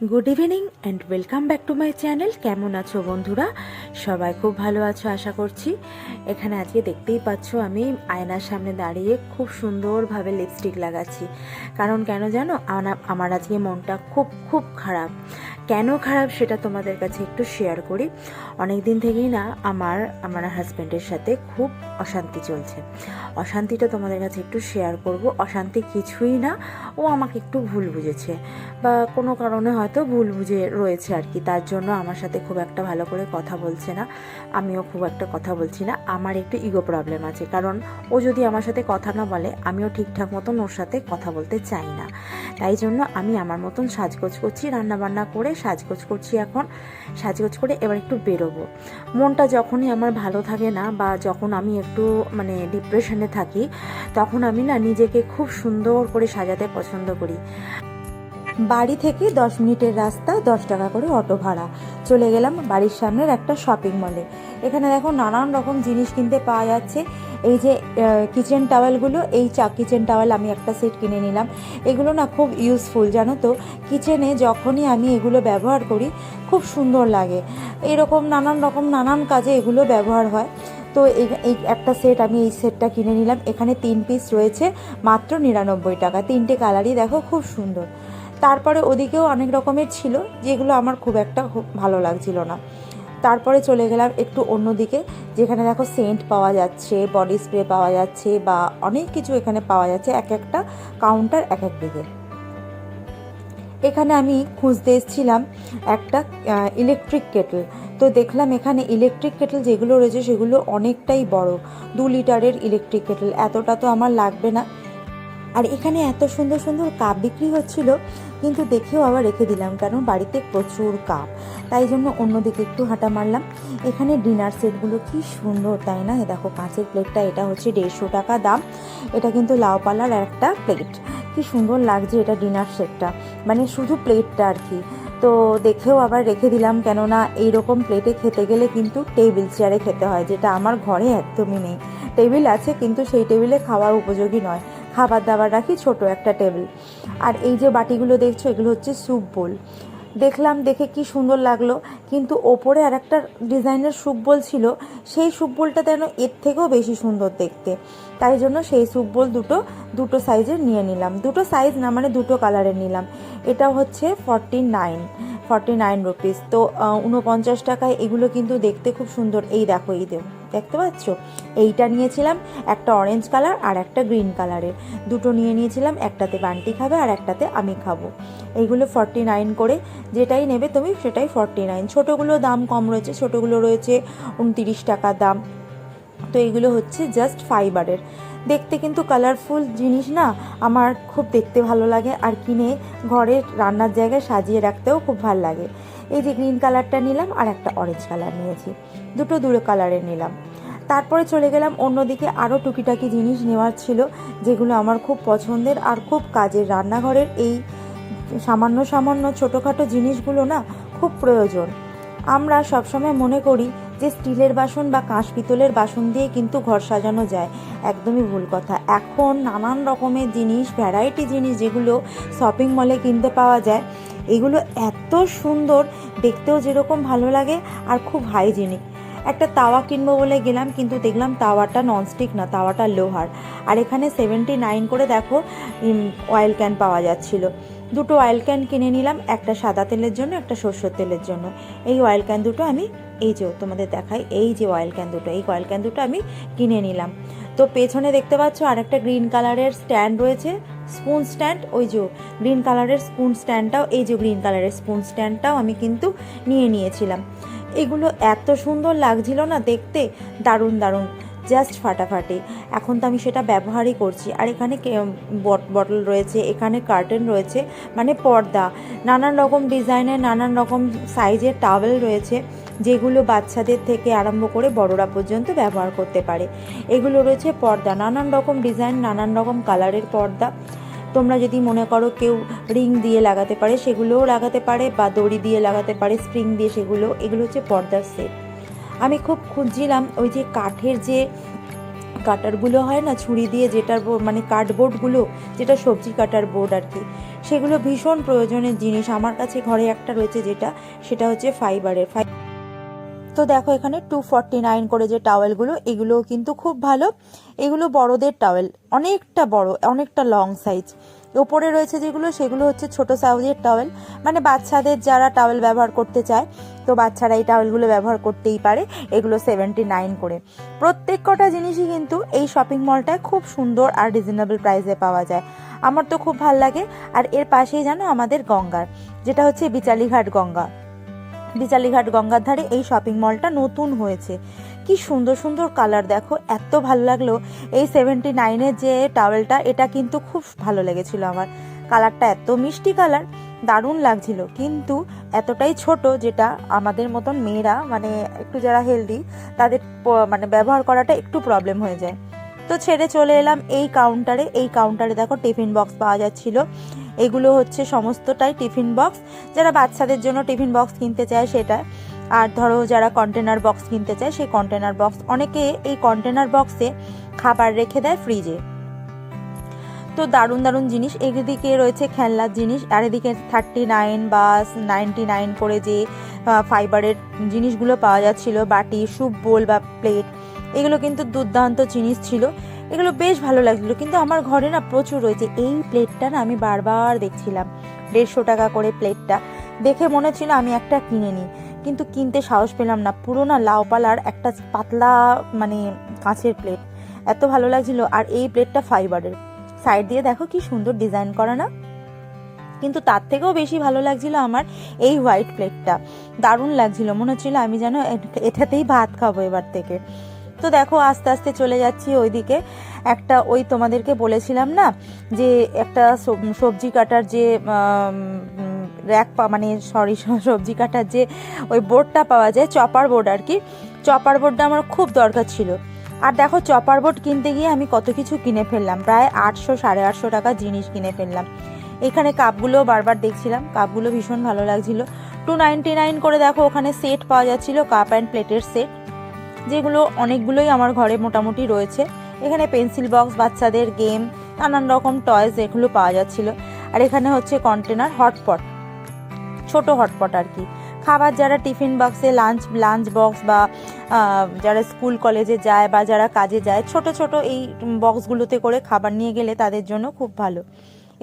Good evening and welcome back to my channel কেমন আছো বন্ধুরা? সবাই খুব ভালো আছো, আশা করছি। এখানে আজকে দেখতেই পাচ্ছ আমি আয়নার সামনে দাঁড়িয়ে খুব সুন্দরভাবে লিপস্টিক লাগাচ্ছি। কারণ কেন জানো আমার আজকে মনটা খুব খুব খারাপ। কেন খারাপ সেটা তোমাদের কাছে একটু শেয়ার করি। অনেক দিন থেকেই না আমার আমার হাজব্যান্ডের সাথে খুব অশান্তি চলছে। অশান্তিটা তোমাদের কাছে একটু শেয়ার করব। অশান্তি কিছুই না, ও আমাকে একটু ভুল বুঝেছে। বা কোনো কারণে হয়তো ভুল বুঝে রয়েছে আর কি। তার জন্য আমার সাথে খুব একটা ভালো করে কথা বলছে না। আমিও খুব একটা কথা বলছি না। আমার একটু ইগো প্রবলেম আছে। কারণ ও যদি আমার সাথে কথা না বলে, আমিও ঠিকঠাক মতন ওর সাথে কথা বলতে চাই না। তাই জন্য আমি আমার মতন সাজগোজ করছি রান্না বান্না করে সাজগোজ করছি এখন। সাজগোজ করে এবার একটু বেরোবো। মনটা যখনই আমার ভালো থাকে না বা যখন আমি একটু মানে ডিপ্রেশনে থাকি, তখন আমি না নিজেকে খুব সুন্দর করে সাজাতে পছন্দ করি। বাড়ি থেকে দশ মিনিটের রাস্তা, দশ টাকা করে অটো ভাড়া। চলে গেলাম বাড়ির সামনের একটা শপিং মলে এখানে দেখো নানান রকম জিনিস কিনতে পাওয়া যাচ্ছে। এই যে কিচেন টাওয়েলগুলো এই চা কিচেন টাওয়েল আমি একটা সেট কিনে নিলাম। এগুলো না খুব ইউজফুল জানো তো? কিচেনে যখনই আমি এগুলো ব্যবহার করি, খুব সুন্দর লাগে। এরকম নানান রকম নানান কাজে এগুলো ব্যবহার হয়। তো এই একটা সেট আমি এই সেটটা কিনে নিলাম। এখানে তিন পিস রয়েছে, মাত্র নিরানব্বই টাকা। তিনটে কালারই দেখো খুব সুন্দর। তারপরে ওদিকেও অনেক রকমের ছিল, যেগুলো আমার খুব একটা ভালো লাগছিল না। তারপরে চলে গেলাম একটু অন্যদিকে যেখানে দেখো সেন্ট পাওয়া যাচ্ছে বডি স্প্রে পাওয়া যাচ্ছে বা অনেক কিছু এখানে পাওয়া যাচ্ছে, এক একটা কাউন্টার এক এক দিকে। এখানে আমি খুঁজতে এসেছিলাম একটা ইলেকট্রিক কেটল তো দেখলাম এখানে ইলেকট্রিক কেটল যেগুলো রয়েছে সেগুলো অনেকটাই বড়। দু লিটারের ইলেকট্রিক কেটল এতটা তো আমার লাগবে না। আর এখানে এত সুন্দর সুন্দর কাপ বিক্রি হচ্ছিল, কিন্তু দেখেও আবার রেখে দিলাম, কারণ বাড়িতে প্রচুর কাপ। তাই জন্য অন্যদিকে একটু হাঁটা মারলাম। এখানে ডিনার সেটগুলো কি সুন্দর, তাই না? দেখো কাঁচের প্লেটটা, এটা হচ্ছে দেড়শো টাকা দাম। এটা কিন্তু লাউ পালার একটা প্লেট। কি সুন্দর লাগছে এটা ডিনার সেটটা। মানে শুধু প্লেটটা আর কি। তো দেখেও আবার রেখে দিলাম, কেননা এইরকম প্লেটে খেতে গেলে কিন্তু টেবিল চেয়ারে খেতে হয়, যেটা আমার ঘরে একদমই নেই। টেবিল আছে, কিন্তু সেই টেবিলে খাওয়ার উপযোগী নয়। খাবার দাবার রাখি, ছোট একটা টেবিল। আর এই যে বাটিগুলো দেখছ, এগুলো হচ্ছে স্যুপ বোল। দেখলাম, দেখে কি সুন্দর লাগল। কিন্তু ওপরে আর একটা ডিজাইনের বোল ছিল, সেই স্যুপ বোলটা যেন এর থেকেও বেশি সুন্দর দেখতে। তাই জন্য সেই স্যুপ বোল দুটো দুটো সাইজের নিয়ে নিলাম। দুটো সাইজ না মানে দুটো কালারের নিলাম। এটা হচ্ছে forty nine forty nine rupees. তো উনপঞ্চাশ টাকায় এগুলো কিন্তু দেখতে খুব সুন্দর। এই দেখো এই দেখো দেখতে পাচ্ছ? এইটা নিয়েছিলাম একটা অরেঞ্জ কালার আর একটা গ্রিন কালারের দুটো নিয়ে নিয়েছিলাম, একটাতে বান্টি খাবে আর একটাতে আমি খাব। এইগুলো ফর্টি নাইন করে যেটাই নেবে তুমি সেটাই ফর্টি নাইন ছোটোগুলো দাম কম রয়েছে, ছোটোগুলো রয়েছে উনতিরিশ টাকা দাম। তো এগুলো হচ্ছে জাস্ট ফাইবারের দেখতে কিন্তু কালারফুল জিনিস না, আমার খুব দেখতে ভালো লাগে। আর কিনে ঘরের রান্নার জায়গায় সাজিয়ে রাখতেও খুব ভালো লাগে। এই যে গ্রিন কালারটা নিলাম আর একটা অরেঞ্জ কালার নিয়েছি। দুটো দুটো কালারের নিলাম। তারপরে চলে গেলাম অন্যদিকে আরও টুকিটাকি জিনিস নেওয়ার ছিল, যেগুলো আমার খুব পছন্দের আর খুব কাজের। রান্নাঘরের এই সামান্য সামান্য ছোটোখাটো জিনিসগুলো না খুব প্রয়োজন। আমরা সবসময় মনে করি যে স্টিলের বাসন বা কাঁচ পিতলের বাসন দিয়ে কিন্তু ঘর সাজানো যায়। একদমই ভুল কথা। এখন নানান রকমের জিনিস ভ্যারাইটি জিনিস যেগুলো শপিং মলে কিনতে পাওয়া যায়। এগুলো এত সুন্দর, দেখতেও যেরকম ভালো লাগে আর খুব হাইজেনিক একটা তাওয়া কিনবো বলে গেলাম, কিন্তু দেখলাম তাওয়াটা ননস্টিক না, তাওয়াটা লোহার। আর এখানে সেভেন্টি নাইন করে দেখো অয়েল ক্যান পাওয়া যাচ্ছিল। দুটো অয়েল ক্যান কিনে নিলাম, একটা সাদা তেলের জন্য, একটা সর্ষের তেলের জন্য। এই অয়েল ক্যান দুটো আমি, এই যে তোমাদের দেখাই, এই যে অয়েল ক্যান দুটো, এই অয়েল ক্যান দুটো আমি কিনে নিলাম। তো পেছনে দেখতে পাচ্ছ আর একটা গ্রিন কালারের স্ট্যান্ড রয়েছে স্পুন স্ট্যান্ড, ওই যে গ্রিন কালারের স্পুন স্ট্যান্ডটাও, এই যে গ্রিন কালারের স্পুন স্ট্যান্ডটাও আমি কিন্তু নিয়ে নিয়েছিলাম। এগুলো এত সুন্দর লাগছিল না দেখতে, দারুণ দারুণ জাস্ট ফাটাফাটি। এখন তো আমি সেটা ব্যবহারই করছি। আর এখানে বটল রয়েছে, এখানে কার্টেন রয়েছে মানে পর্দা, নানান রকম ডিজাইনের, নানান রকম সাইজের টাওয়েল রয়েছে। যেগুলো বাচ্চাদের থেকে আরম্ভ করে বড়রা পর্যন্ত ব্যবহার করতে পারে। এগুলো রয়েছে পর্দা, নানান রকম ডিজাইন, নানান রকম কালারের পর্দা। তোমরা যদি মনে করো কেউ রিং দিয়ে লাগাতে পারে, সেগুলোও লাগাতে পারে বা দড়ি দিয়ে লাগাতে পারে, স্প্রিং দিয়ে সেগুলো, এগুলো হচ্ছে পর্দার সেট। আমি খুব খুঁজছিলাম ওই যে কাঠের যে কাটারগুলো হয় না, ছুরি দিয়ে যেটার মানে কার্ডবোর্ডগুলো যেটা সবজি কাটার বোর্ড আর কি, সেগুলো ভীষণ প্রয়োজনের জিনিস। আমার কাছে ঘরে একটা রয়েছে যেটা, সেটা হচ্ছে ফাইবারের ফাই তো দেখো এখানে টু ফর্টি নাইন করে যে টাওয়েলগুলো এগুলোও কিন্তু খুব ভালো। এগুলো বড়দের টাওয়েল অনেকটা বড়, অনেকটা লং সাইজ ওপরে রয়েছে যেগুলো, সেগুলো হচ্ছে ছোট সাইজের টাওয়েল মানে বাচ্চাদের যারা টাওয়েল ব্যবহার করতে চায়, তো বাচ্চারা এই টাওয়েলগুলো ব্যবহার করতেই পারে। এগুলো সেভেন্টি নাইন করে। প্রত্যেক কটা জিনিসই কিন্তু এই শপিং মলটায় খুব সুন্দর আর রিজনেবল প্রাইসে পাওয়া যায়। আমার তো খুব ভালো লাগে। আর এর পাশেই জানো আমাদের গঙ্গার যেটা হচ্ছে বিচালিঘাট গঙ্গা। বিচালিঘাট গঙ্গার ধারে এই শপিং মলটা নতুন হয়েছে। কি সুন্দর সুন্দর কালার দেখো, এত ভালো লাগল। এই সেভেন্টি নাইনের যে টাওয়েলটা এটা কিন্তু খুব ভালো লেগেছিল আমার। কালারটা এত মিষ্টি কালার দারুণ লাগছিল। কিন্তু এতটাই ছোট যেটা আমাদের মতন মেয়েরা মানে একটু যারা হেলদি তাদের মানে ব্যবহার করাটা একটু প্রবলেম হয়ে যায়। তো ছেড়ে চলে এলাম এই কাউন্টারে এই কাউন্টারে দেখো টিফিন বক্স পাওয়া যাচ্ছিল। এগুলো হচ্ছে সমস্তটাই টিফিন বক্স। যারা বাচ্চাদের জন্য টিফিন বক্স কিনতে চায় সেটা। আর ধরো যারা কন্টেনার বক্স কিনতে চায় সেই কন্টেনার বক্স অনেকে এই কন্টেনার বক্সে খাবার রেখে দেয় ফ্রিজে তো দারুণ দারুণ জিনিস। এদিকে রয়েছে খেলনার জিনিস। আর এদিকে থার্টি নাইন বা নাইনটি নাইন করে যে ফাইবারের জিনিসগুলো পাওয়া যাচ্ছিল। বাটি স্যুপ বোল বা প্লেট এগুলো কিন্তু দুর্দান্ত জিনিস ছিল। এগুলো বেশ ভালো লাগছিল, কিন্তু আমার ঘরে না প্রচুর রয়েছে। এই প্লেটটা না আমি বারবার দেখছিলাম, দেড়শো টাকা করে প্লেটটা। দেখে মনে হচ্ছিল আমি একটা কিনে নিই, কিন্তু কিনতে সাহস পেলাম না। পুরো না লাউপালার একটা পাতলা মানে কাঁচের প্লেট। এত ভালো লাগছিল, আর এই প্লেটটা ফাইবারের। সাইড দিয়ে দেখো কি সুন্দর ডিজাইন করা না? কিন্তু তার থেকেও বেশি ভালো লাগছিল আমার এই হোয়াইট প্লেটটা। দারুণ লাগছিল, মনে হচ্ছিল আমি যেন এটাতেই ভাত খাব এবার থেকে। তো দেখো, আস্তে আস্তে চলে যাচ্ছি ওইদিকে। একটা ওই তোমাদেরকে বলেছিলাম না, যে একটা সবজি কাটার যে র্যাক পা মানে সরি, সবজি কাটার যে ওই বোর্ডটা পাওয়া যায়, চপার বোর্ড আর কি। চপার বোর্ডটা আমার খুব দরকার ছিল। আর দেখো, চপার বোর্ড কিনতে গিয়ে আমি কত কিছু কিনে ফেললাম। প্রায় আটশো, সাড়ে আটশো টাকা জিনিস কিনে ফেললাম। এখানে কাপগুলো বারবার দেখছিলাম, কাপগুলো ভীষণ ভালো লাগছিল। টু নাইনটি নাইন করে দেখো, ওখানে সেট পাওয়া যাচ্ছিল কাপ অ্যান্ড প্লেটের সেট যেগুলো অনেকগুলোই আমার ঘরে মোটামুটি রয়েছে। এখানে পেন্সিল বক্স বাচ্চাদের গেম নানান রকম টয়েস এগুলো পাওয়া যাচ্ছিল। আর এখানে হচ্ছে কন্টেনার হটপট ছোট হটপট আর কি। খাবার যারা টিফিন বক্সে লাঞ্চ লাঞ্চ বক্স বা যারা স্কুল কলেজে যায় বা যারা কাজে যায়, ছোট ছোট এই বক্সগুলোতে করে খাবার নিয়ে গেলে তাদের জন্য খুব ভালো।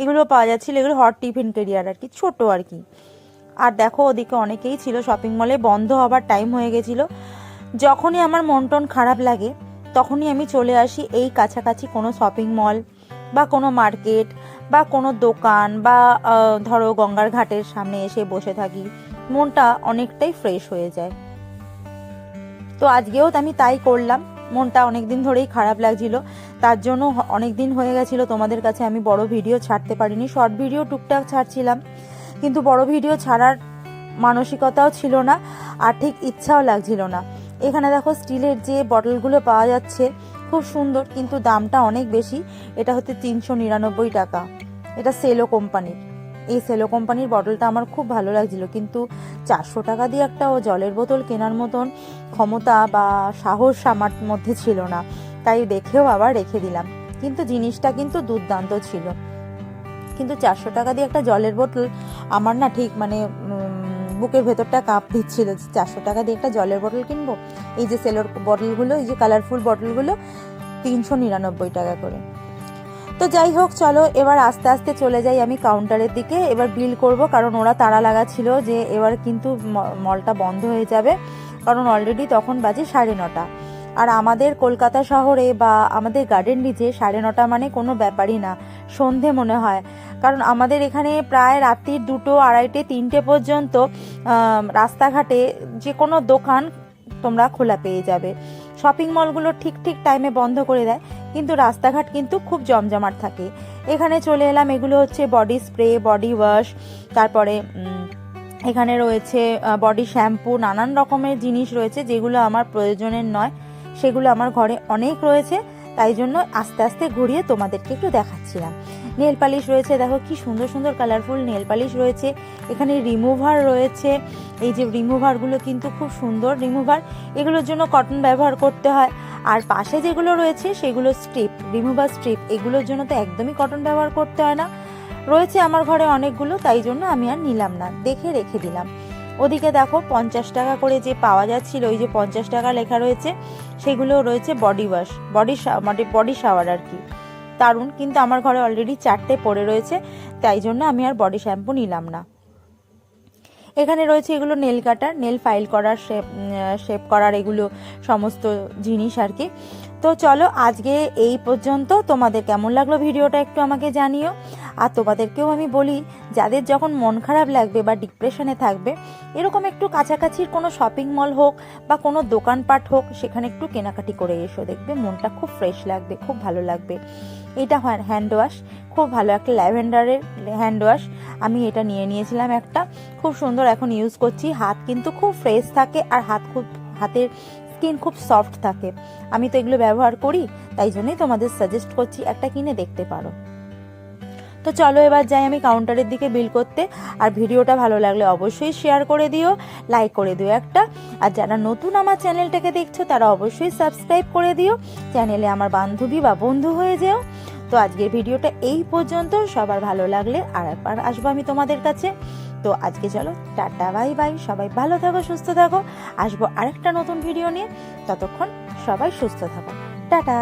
এগুলো পাওয়া যাচ্ছিল, এগুলো হট টিফিন কেরিয়ার আর কি, ছোট আর কি। আর দেখো ওদিকে অনেকেই ছিল শপিং মলে বন্ধ হবার টাইম হয়ে গেছিল। যখনই আমার মন টন খারাপ লাগে, তখনই আমি চলে আসি এই কাছাকাছি কোনো শপিং মল বা কোনো মার্কেট বা কোনো দোকান বা ধরো গঙ্গার ঘাটের সামনে এসে বসে থাকি। মনটা অনেকটাই ফ্রেশ হয়ে যায়। তো আজকেও আমি তাই করলাম। মনটা অনেক দিন ধরেই খারাপ লাগছিল। তার জন্য অনেক দিন হয়ে গেছিল। তোমাদের কাছে আমি বড় ভিডিও ছাড়তে পারিনি। শর্ট ভিডিও টুকটাক ছাড়ছিলাম। কিন্তু বড় ভিডিও ছাড়ার মানসিকতাও ছিল না, আর ঠিক ইচ্ছাও লাগছিল না। এখানে দেখো স্টিলের যে বটলগুলো পাওয়া যাচ্ছে, খুব সুন্দর, কিন্তু দামটা অনেক বেশি। এটা হচ্ছে তিনশো নিরানব্বই টাকা। এটা সেলো কোম্পানির। এই সেলো কোম্পানির বটলটা আমার খুব ভালো লাগছিল, কিন্তু চারশো টাকা দিয়ে একটা ও জলের বোতল কেনার মতন ক্ষমতা বা সাহস আমার মধ্যে ছিল না। তাই দেখেও আবার রেখে দিলাম। কিন্তু জিনিসটা কিন্তু দুর্দান্ত ছিল। কিন্তু চারশো টাকা দিয়ে একটা জলের বোতল আমার না ঠিক মানে বুকের ভেতরটা কাঁপ দিচ্ছিল যে চারশো টাকা দিয়ে একটা জলের বোতল কিনবো? এই যে সেলোর বটলগুলো এই যে কালারফুল বটলগুলো তিনশো নিরানব্বই টাকা করে। তো যাই হোক, চলো, এবার আস্তে আস্তে চলে যাই আমি কাউন্টারের দিকে। এবার বিল করব, কারণ ওরা তাড়া লাগাচ্ছিল যে এবার কিন্তু মলটা বন্ধ হয়ে যাবে, কারণ অলরেডি তখন বাজে সাড়ে নটা। আর আমাদের কলকাতা শহরে বা আমাদের গার্ডেন রিচে সাড়ে নটা মানে কোনো ব্যাপারই না। সন্ধে মনে হয়। কারণ আমাদের এখানে প্রায় রাত্রির দুটো, আড়াইটে, তিনটে পর্যন্ত রাস্তাঘাটে যে কোনো দোকান তোমরা খোলা পেয়ে যাবে। শপিং মলগুলো ঠিক ঠিক টাইমে বন্ধ করে দেয়, কিন্তু রাস্তাঘাট কিন্তু খুব জমজমাট থাকে। এখানে চলে এলাম, এগুলো হচ্ছে বডি স্প্রে বডি ওয়াশ তারপরে এখানে রয়েছে বডি শ্যাম্পু নানান রকমের জিনিস রয়েছে যেগুলো আমার প্রয়োজনের নয়, সেগুলো আমার ঘরে অনেক রয়েছে। তাই জন্য আস্তে আস্তে ঘুরিয়ে তোমাদেরকে একটু দেখাচ্ছিলাম। নেল পালিশ রয়েছে, দেখো কি সুন্দর সুন্দর কালারফুল নেল পালিশ রয়েছে। এখানে রিমুভার রয়েছে, এই যে রিমুভারগুলো কিন্তু খুব সুন্দর রিমুভার এগুলোর জন্য কটন ব্যবহার করতে হয়। আর পাশে যেগুলো রয়েছে, সেগুলো স্ট্রিপ রিমুভার স্ট্রিপ এগুলোর জন্য তো একদমই কটন ব্যবহার করতে হয় না। রয়েছে আমার ঘরে অনেকগুলো, তাই জন্য আমি আর নিলাম না। দেখে রেখে দিলাম। ওদিকে দেখো পঞ্চাশ টাকা করে যে পাওয়া যাচ্ছিল, ওই যে পঞ্চাশ টাকা লেখা রয়েছে সেগুলো রয়েছে বডি ওয়াশ বডি মানে বডি শাওয়ার আর কি। দারুণ, কিন্তু আমার ঘরে অলরেডি চারটে পড়ে রয়েছে, তাই জন্য আমি আর বডি শ্যাম্পু নিলাম না। এখানে রয়েছে এগুলো নেল কাটার নেল ফাইল করার শেপ শেপ করার এগুলো সমস্ত জিনিস আর কি। তো চলো আজকে এই পর্যন্ত, তোমাদের কেমন লাগল ভিডিওটা একটু আমাকে জানিও। আর তোমাদেরকেও আমি বলি, যাদের যখন মন খারাপ লাগবে বা ডিপ্রেশনে থাকবে, এরকম একটু কাছাকাছির কোনো শপিং মল হোক বা কোনো দোকানপাট হোক, সেখানে একটু কেনাকাটি করে এসো, দেখবে মনটা খুব ফ্রেশ লাগবে, খুব ভালো লাগবে। এটা হ্যান্ড ওয়াশ খুব ভালো একটা ল্যাভেন্ডারের হ্যান্ড ওয়াশ আমি এটা নিয়ে নিয়েছিলাম একটা, খুব সুন্দর এখন ইউজ করছি, হাত কিন্তু খুব ফ্রেশ থাকে আর হাত খুব, হাতের স্কিন খুব সফট থাকে। আমি তো এগুলো ব্যবহার করি, তাই জন্যই তোমাদের সাজেস্ট করছি একটা কিনে দেখতে পারো। তো চলো এবার যাই আমি কাউন্টারের দিকে বিল করতে। আর ভিডিওটা ভালো লাগলে অবশ্যই শেয়ার করে দিও লাইক করে দিও একটা। আর যারা নতুন আমার চ্যানেলটাকে দেখছ, তারা অবশ্যই সাবস্ক্রাইব করে দিও। চ্যানেলে আমার বান্ধবী বা বন্ধু হয়ে যেও। তো আজকের ভিডিওটা এই পর্যন্ত। সবার ভালো লাগলে আর একবার আসব আমি তোমাদের কাছে। তো আজকে চলো, টাটা বাই বাই সবাই ভালো থাকো, সুস্থ থাকো। আসব আরেকটা নতুন ভিডিও নিয়ে। ততক্ষণ সবাই সুস্থ থাকো। টাটা।